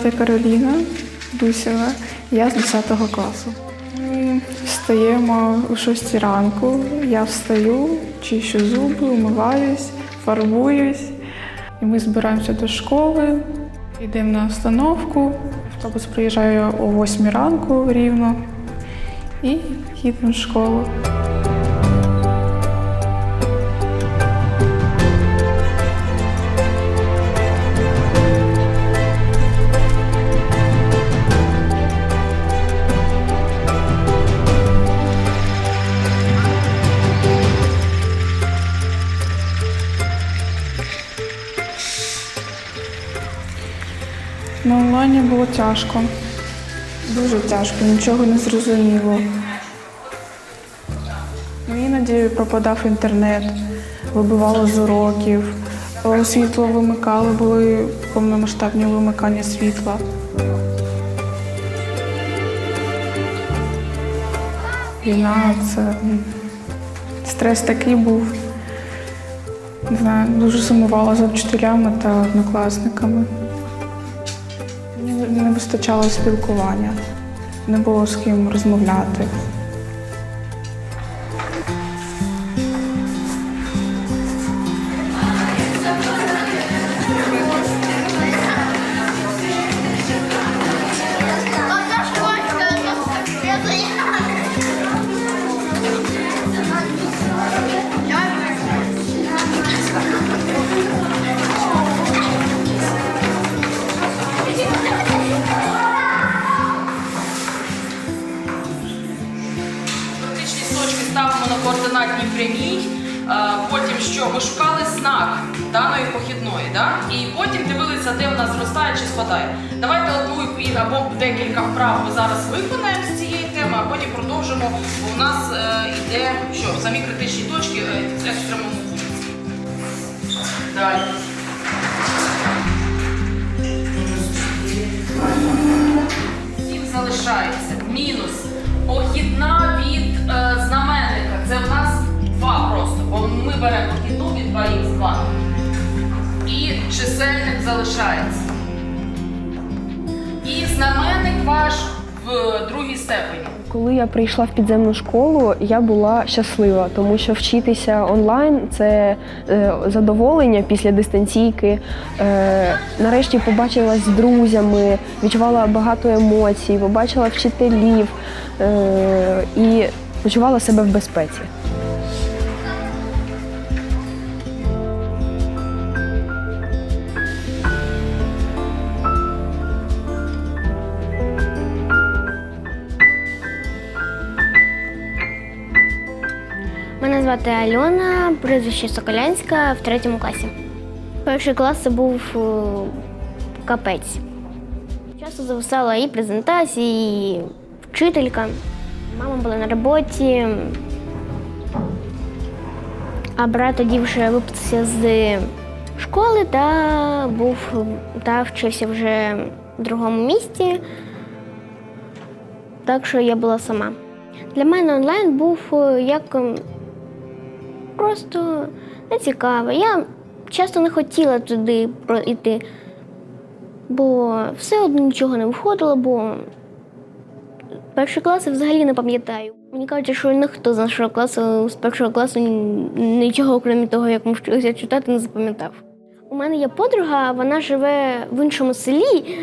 Звати Кароліна Дусєва, я з 10 класу. Ми встаємо о 6 ранку, я встаю, чищу зуби, умиваюсь, фарбуюсь. І ми збираємося до школи, йдемо на остановку. Автобус приїжджає о 8 ранку рівно і їдемо в школу. Тяжко. Дуже тяжко, нічого не зрозуміло. Ну, Іноді пропадав інтернет, вибивало з уроків, Е, світло вимикали, були повномасштабні вимикання світла. Війна це стрес такий був. Не знаю, дуже сумувала за вчителями та однокласниками. Не вистачало спілкування, не було з ким розмовляти. Ставимо на координатній прямій. Е, Потім що? Ми шукали знак даної похідної, да? і потім дивилися, де вона зростає чи спадає. Давайте одну або декілька вправ ми зараз виконаємо з цієї теми, а потім продовжимо, бо у нас е, йде що, самі критичні точки е, з екстремуму функції. Далі. Сім залишається. Мінус. Похідна від е, знаменника. Це в нас 2 просто. Бо ми беремо похідну від 2х2. І чисельник залишається. І знаменник ваш в другій степені. Коли я прийшла в підземну школу, я була щаслива, тому що вчитися онлайн це е, задоволення після дистанційки. Е, нарешті побачилась з друзями, відчувала багато емоцій, побачила вчителів е, і почувала себе в безпеці. Мене звати Альона, прізвище Соколянська в третьому класі. Перший клас це був е, капець. Часто зависала і презентації, і вчителька. Мама була на роботі. А брат тоді вже випустився з школи та був та вчився вже в другому місті. Так що я була сама. Для мене онлайн був е, як ем, просто нецікаво. Я часто не хотіла туди йти, бо все одно нічого не виходило, бо перший клас я взагалі не пам'ятаю. Мені кажуть, що ніхто з нашого класу, з першого класу нічого, окрім того, як ми вчилися читати, не запам'ятав. У мене є подруга, вона живе в іншому селі.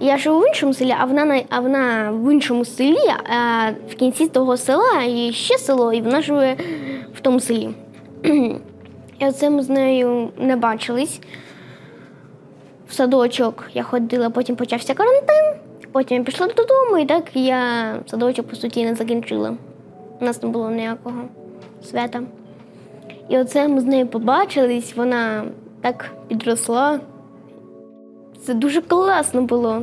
Я живу в іншому селі, а вона а вона в іншому селі, а в кінці того села є ще село, і вона живе в тому селі. І оце ми з нею не бачились. В садочок я ходила, потім почався карантин, Потім я пішла додому, і так я садочок, по суті, не закінчила. У нас не було ніякого свята. І оце ми з нею побачились, вона так підросла. Це дуже класно було.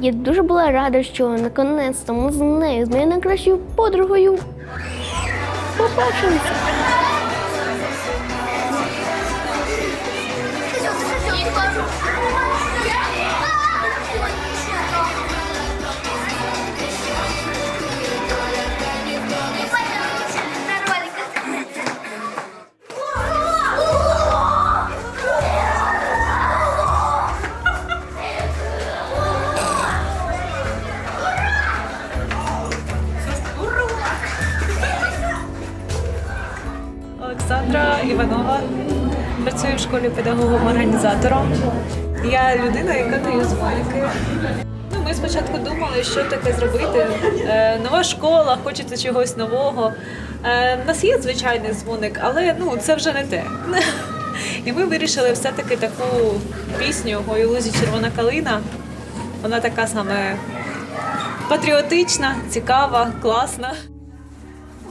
Я дуже була рада, що наконець ми з нею, з моєю найкращою подругою Побачимося. Thank you. Школі педагогом-організатором. Я людина, яка дає дзвоники. Ну, ми спочатку думали, що таке зробити. Е, нова школа, хочеться чогось нового. Е, у нас є звичайний дзвоник, але ну, це вже не те. І ми вирішили все-таки таку пісню «Ой, у лузі червона калина. Вона така саме патріотична, цікава, класна.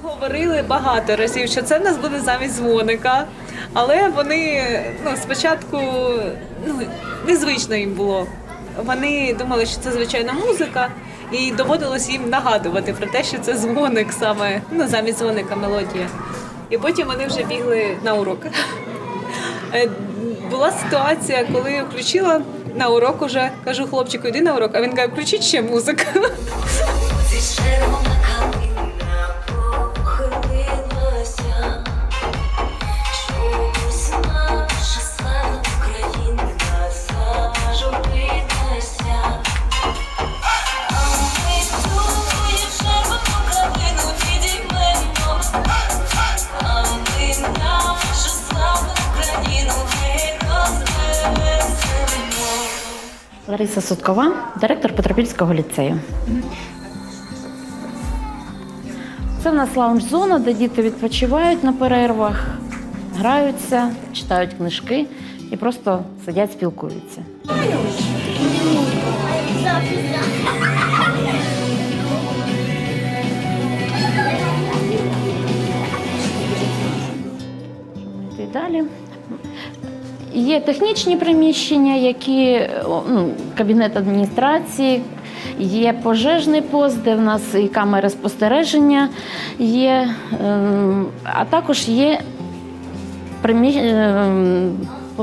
Говорили багато разів, що це в нас буде замість дзвоника. Але вони ну, спочатку ну, незвично їм було. Вони думали, що це звичайна музика, і доводилось їм нагадувати про те, що це дзвоник саме, ну, замість дзвоника мелодія. І потім вони вже бігли на урок. Е, Була ситуація, коли я включила на урок уже, кажу хлопчику, йди на урок, а він каже, включіть ще музику. Лариса Суткова, директор Петропільського ліцею. Це в нас лаунж-зона, де діти відпочивають на перервах, граються, читають книжки і просто сидять, спілкуються. Далі. Є технічні приміщення, які ну, кабінет адміністрації, є пожежний пост, де в нас і камери спостереження є, ем, а також є ем,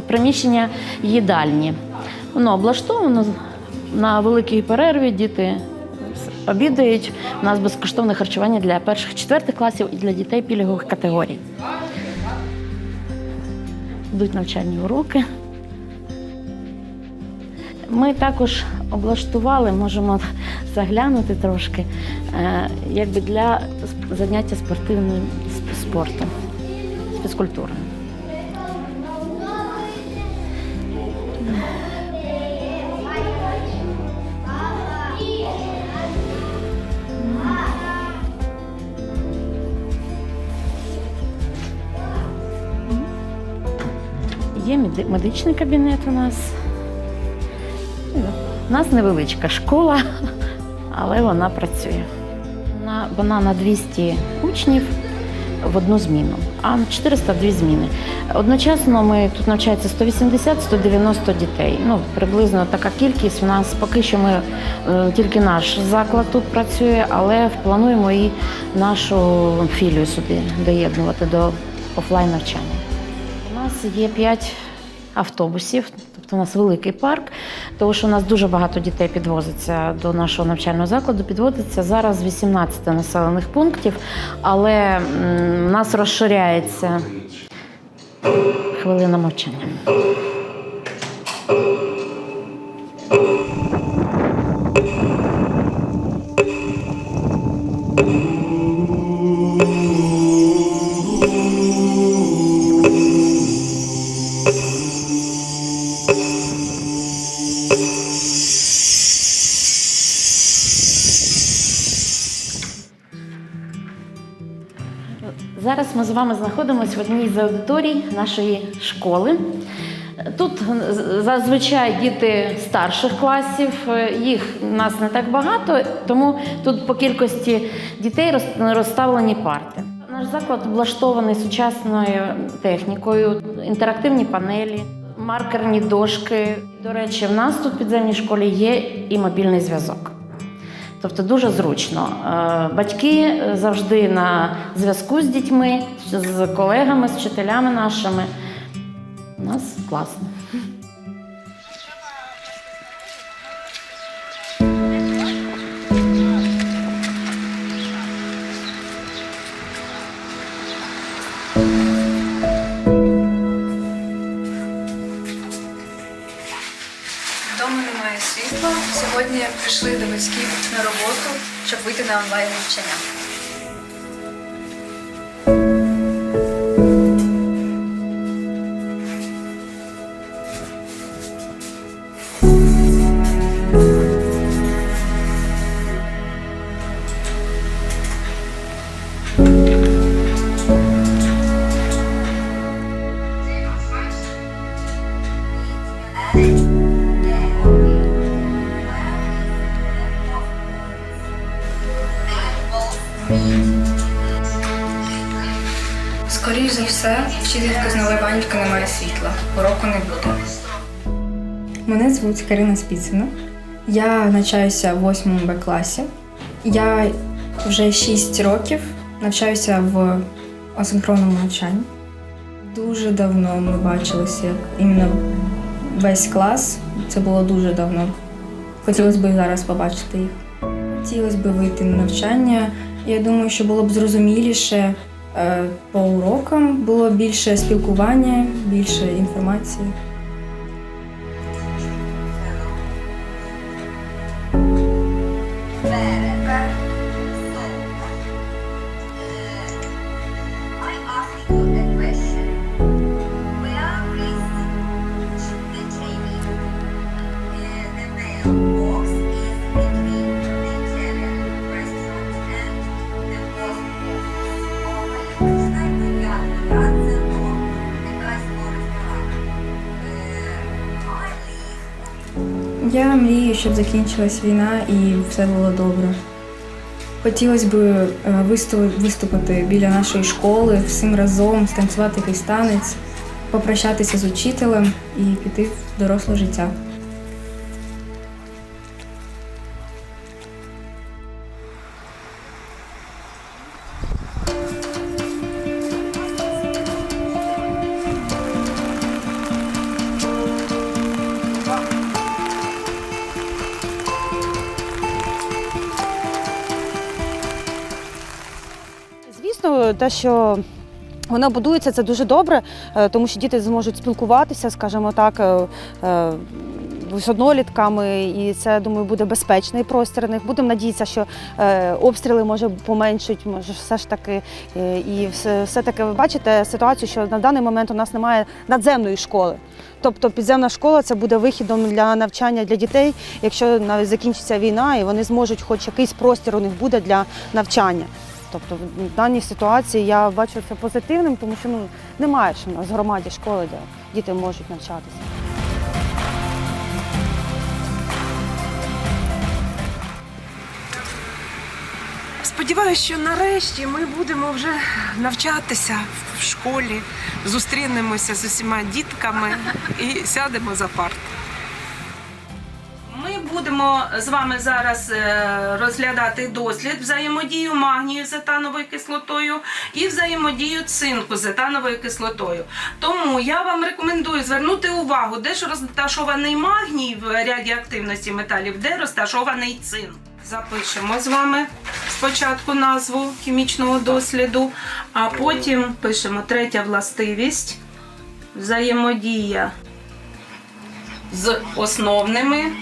приміщення їдальні. Воно облаштовано на великій перерві, діти обідають. У нас безкоштовне харчування для перших четвертих класів і для дітей пільгових категорій йдуть навчальні уроки. Ми також облаштували, можемо заглянути трошки, е, якби для заняття спортивним спортом, фізкультурою. Медичний кабінет у нас. У нас невеличка школа, але вона працює. Вона, вона на 200 учнів в одну зміну, а на 400 в дві зміни. Одночасно ми тут навчається 180-190 дітей. Ну, приблизно така кількість. У нас поки що ми е, тільки наш заклад тут працює, але плануємо і нашу філію сюди доєднувати до офлайн навчання. У нас є 5 автобусів, тобто у нас великий парк, тому що у нас дуже багато дітей підвозиться до нашого навчального закладу. Підвозиться зараз 18 населених пунктів, але у нас розширяється хвилина мовчання. Зараз ми з вами знаходимося в одній з аудиторій нашої школи. Тут зазвичай діти старших класів, їх у нас не так багато, тому тут по кількості дітей розставлені парти. Наш заклад облаштований сучасною технікою, інтерактивні панелі, маркерні дошки. До речі, в нас тут в підземній школі є і мобільний зв'язок. Тобто дуже зручно. Е, Батьки завжди на зв'язку з дітьми, з колегами, з вчителями нашими. У нас класно. Вдома немає світла. Сьогодні прийшли до батьків на роботу, щоб вийти на онлайн навчання. Світла. Уроку не буде. Мене звуть Карина Спіцина. Я навчаюся в 8 Б класі. Я вже 6 років навчаюся в асинхронному навчанні. Дуже давно ми бачилися як іменно весь клас. Це було дуже давно. Хотілося б зараз побачити їх. Хотілося б вийти на навчання. Я думаю, що було б зрозуміліше по урокам, було більше спілкування, більше інформації. Щоб закінчилась війна і все було добре. Хотілося б е, виступити біля нашої школи, всім разом, станцювати якийсь танець, попрощатися з учителем і піти в доросле життя. Те, що вона будується, це дуже добре, е, тому що діти зможуть спілкуватися, скажімо так, е, е, з однолітками, і це, думаю, буде безпечний простір. них. Будемо надіятися, що обстріли може поменшуть, може все ж таки. І все таки ви бачите ситуацію, що на даний момент у нас немає надземної школи. Тобто підземна школа це буде вихідом для навчання для дітей, якщо навіть закінчиться війна, і вони зможуть, хоч якийсь простір у них буде для навчання. Тобто в даній ситуації я бачу це позитивним, тому що ну немає ж у нас громаді школи, де діти можуть навчатися. Сподіваюся, що нарешті ми будемо вже навчатися в школі, зустрінемося з усіма дітками і сядемо за парт. Будемо з вами зараз е, розглядати дослід взаємодію магнію з етановою кислотою і взаємодію цинку з етановою кислотою. Тому я вам рекомендую звернути увагу, де ж розташований магній в ряді активності металів, де розташований цинк. Запишемо з вами спочатку назву хімічного досліду, а потім пишемо третя властивість взаємодія з основними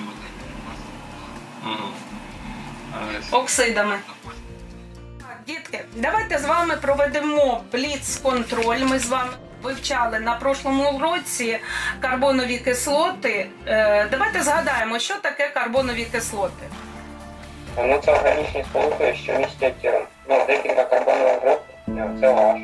оксидами. Так, Дітки, давайте з вами проведемо бліц-контроль. Ми з вами вивчали на прошлому році карбонові кислоти. Е, давайте згадаємо, що таке карбонові кислоти. Ну, це органічні сполуки, що містять е, ну, декілька карбонових груп, це ваш.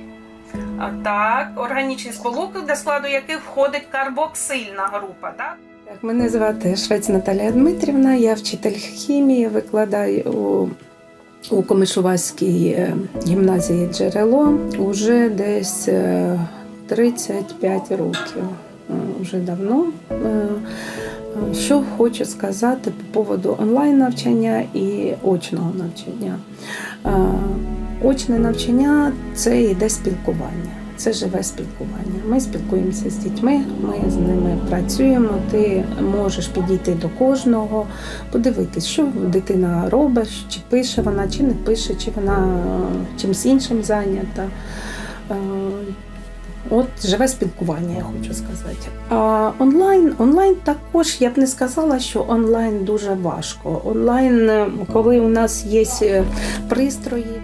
Так, органічні сполуки, до складу яких входить карбоксильна група. Так? Мене звати Швець Наталія Дмитрівна, я вчитель хімії, викладаю у, у Комишувацькій е, гімназії джерело уже десь е, 35 років. Е, Уже давно. Е, е, Що хочу сказати по поводу онлайн навчання і очного навчання. Е, Очне навчання це йде спілкування. Це живе спілкування. Ми спілкуємося з дітьми, ми з ними працюємо. Ти можеш підійти до кожного, подивитись, що дитина робить, чи пише вона, чи не пише, чи вона е, чимось іншим зайнята. Е, От живе спілкування, я хочу сказати. А онлайн, онлайн також я б не сказала, що онлайн дуже важко. Онлайн, коли у нас є е, пристрої.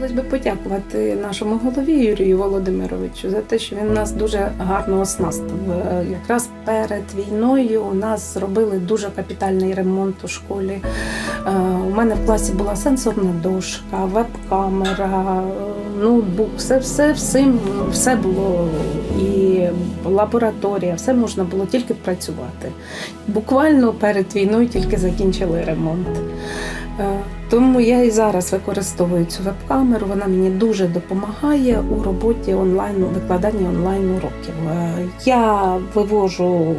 Хотілося б подякувати нашому голові Юрію Володимировичу за те, що він нас дуже гарно оснастив. Е, Якраз перед війною у нас зробили дуже капітальний ремонт у школі. Е, У мене в класі була сенсорна дошка, веб-камера, е, ноутбук, все, все, всім, все було і лабораторія, все можна було тільки працювати. Буквально перед війною тільки закінчили ремонт. Тому я і зараз використовую цю веб-камеру. Вона мені дуже допомагає у роботі онлайн, викладанні онлайн уроків. Е, Я вивожу,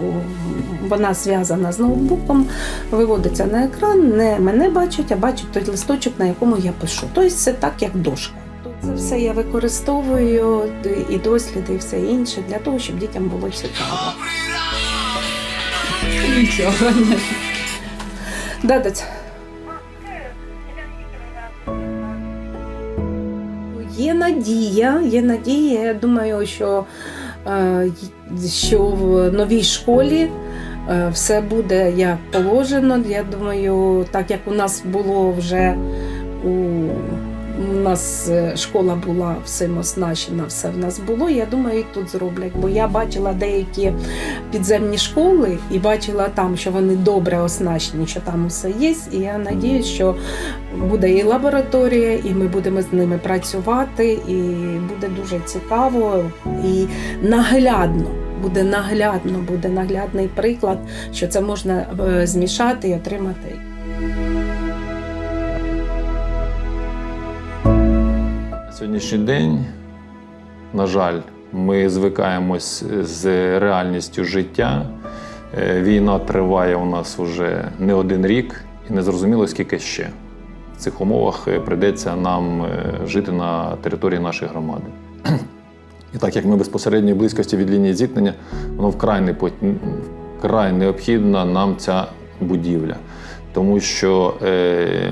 вона зв'язана з ноутбуком, виводиться на екран, не мене бачать, а бачать той листочок, на якому я пишу. Тобто це так, як дошка. Це все я використовую і досліди, і все інше для того, щоб дітям було цікаво. Нічого не. Є надія, є надія. Я думаю, що, е, що в новій школі е, все буде як положено. Я думаю, так як у нас було вже у, у нас е, школа була всім оснащена, все в нас було. Я думаю, і тут зроблять. Бо я бачила деякі підземні школи і бачила там, що вони добре оснащені, що там все є. І я надіюсь, що буде і лабораторія, і ми будемо з ними працювати, і буде дуже цікаво і наглядно. Буде наглядно, буде наглядний приклад, що це можна е, змішати і отримати. Сьогоднішній день, на жаль, ми звикаємось з реальністю життя. Е, Війна триває у нас вже не один рік, і не зрозуміло, скільки ще. В цих умовах е, прийдеться нам е, жити на території нашої громади. І так як ми в безпосередній близькості від лінії зіткнення, воно вкрай, не, вкрай необхідна нам ця будівля. Тому що е,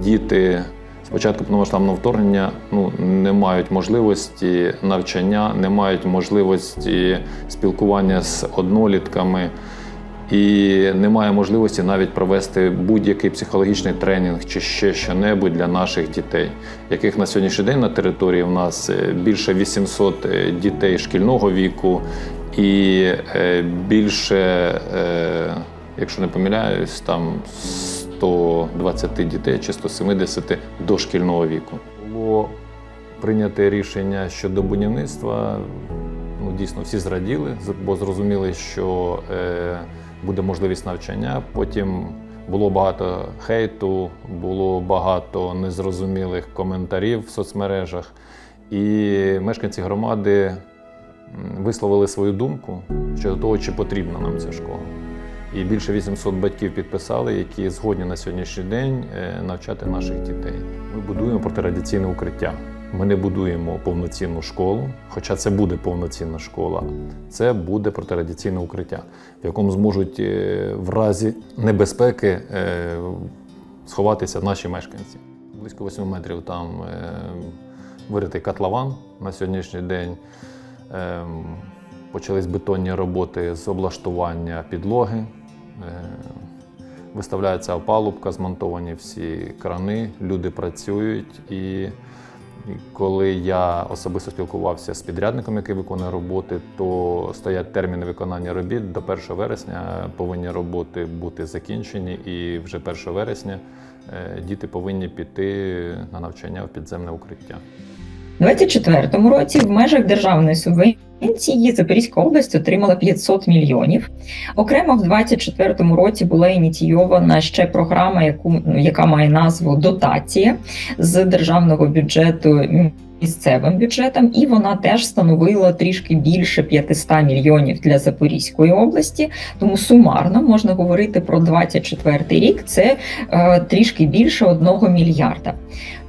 діти спочатку повномасштабного вторгнення ну, не мають можливості навчання, не мають можливості спілкування з однолітками. І немає можливості навіть провести будь-який психологічний тренінг чи ще що-небудь для наших дітей, яких на сьогоднішній день на території у нас е, більше 800 дітей шкільного віку і е, більше, е, якщо не помиляюсь, там 120 дітей чи 170 дошкільного віку. Було прийняте рішення щодо будівництва. Ну, дійсно, всі зраділи, бо зрозуміли, що е, буде можливість навчання. Потім було багато хейту, було багато незрозумілих коментарів в соцмережах. І мешканці громади висловили свою думку щодо того, чи потрібна нам ця школа. І більше 800 батьків підписали, які згодні на сьогоднішній день е, навчати наших дітей. Ми будуємо протирадіаційне укриття. Ми не будуємо повноцінну школу, хоча це буде повноцінна школа. Це буде протирадіаційне укриття, в якому зможуть е, в разі небезпеки е, сховатися наші мешканці. Близько 8 метрів там виритий котлован на сьогоднішній день. Ем, Почались бетонні роботи з облаштування підлоги. Е, Виставляється опалубка, змонтовані всі крани, люди працюють. І коли я особисто спілкувався з підрядником, який виконує роботи, то стоять терміни виконання робіт. До 1 вересня повинні роботи бути закінчені, і вже 1 вересня е, діти повинні піти на навчання в підземне укриття. У 2024 році в межах державної субвенції Запорізька область отримала 500 мільйонів. Окремо в 2024 році була ініційована ще програма, яку яка має назву Дотація з державного бюджету. Місцевим бюджетом, і вона теж становила трішки більше 500 мільйонів для Запорізької області. Тому сумарно можна говорити про 24 рік. Це е, трішки більше 1 мільярда.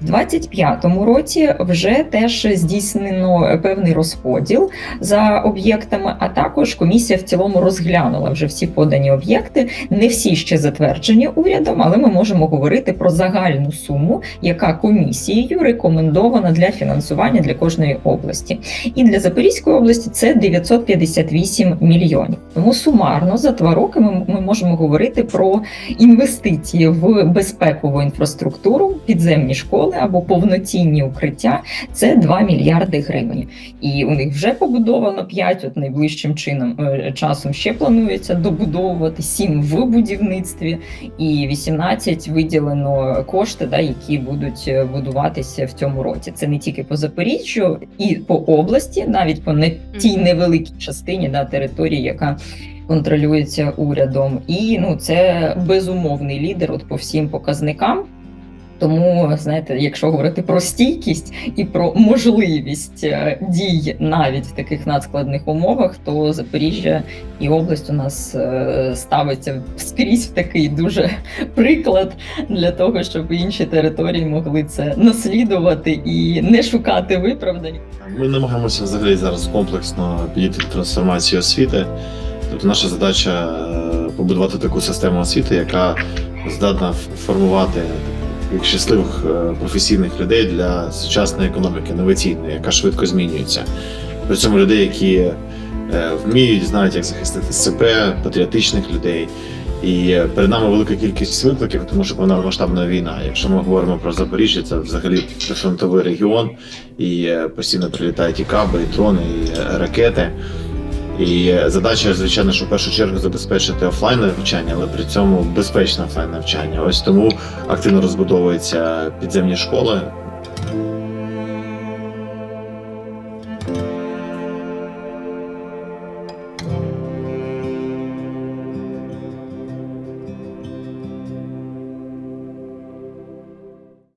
В 2025 році вже теж здійснено певний розподіл за об'єктами, а також комісія в цілому розглянула вже всі подані об'єкти. Не всі ще затверджені урядом, але ми можемо говорити про загальну суму, яка комісією рекомендована для фінансування для кожної області. І для Запорізької області це 958 мільйонів. Тому сумарно за два роки ми, ми можемо говорити про інвестиції в безпекову інфраструктуру, підземні школи або повноцінні укриття. Це 2 мільярди гривень. І у них вже побудовано 5, от найближчим чином е, часом ще планується добудовувати 7 в будівництві, і 18 виділено кошти, да, які будуть е, будуватися в цьому році. Це не тільки по Запоріжжю, і по області, навіть по не тій невеликій частині да, території, яка контролюється урядом. І ну це безумовний лідер от по всім показникам. Тому, знаєте, якщо говорити про стійкість і про можливість е, дій навіть в таких надскладних умовах, то Запоріжжя і область у нас е, ставиться скрізь в такий дуже приклад для того, щоб інші території могли це наслідувати і не шукати виправдань. Ми намагаємося взагалі зараз комплексно підійти до трансформації освіти. Тобто наша задача е, побудувати таку систему освіти, яка здатна формувати таких щасливих е, професійних людей для сучасної економіки, інноваційної, яка швидко змінюється. При цьому людей, які е, вміють, знають, як захистити себе, патріотичних людей. І е, перед нами велика кількість викликів, тому що повномасштабна війна. Якщо ми говоримо про Запоріжжя, це взагалі прифронтовий регіон, і постійно прилітають і каби, і дрони, і ракети. І задача, звичайно, що в першу чергу забезпечити офлайн навчання, але при цьому безпечне офлайн навчання. Ось тому активно розбудовуються підземні школи,